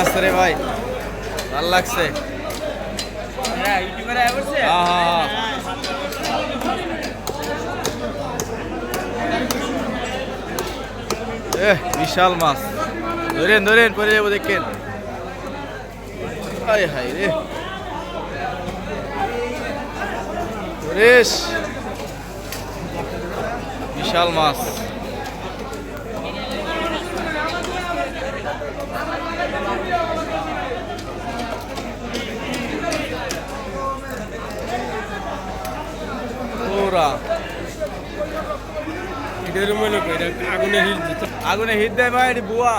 আছে রে ভাই। ভালো লাগছে। হ্যাঁ হ্যাঁ হ্যাঁ। বিশাল মাছ। ধরেন ধরেন, পরে যাব, দেখেন। হাই হাই রে। বিশাল মাছ। মনে আগুনে হিট আগুনে হিট দেয় ভাই বুয়া।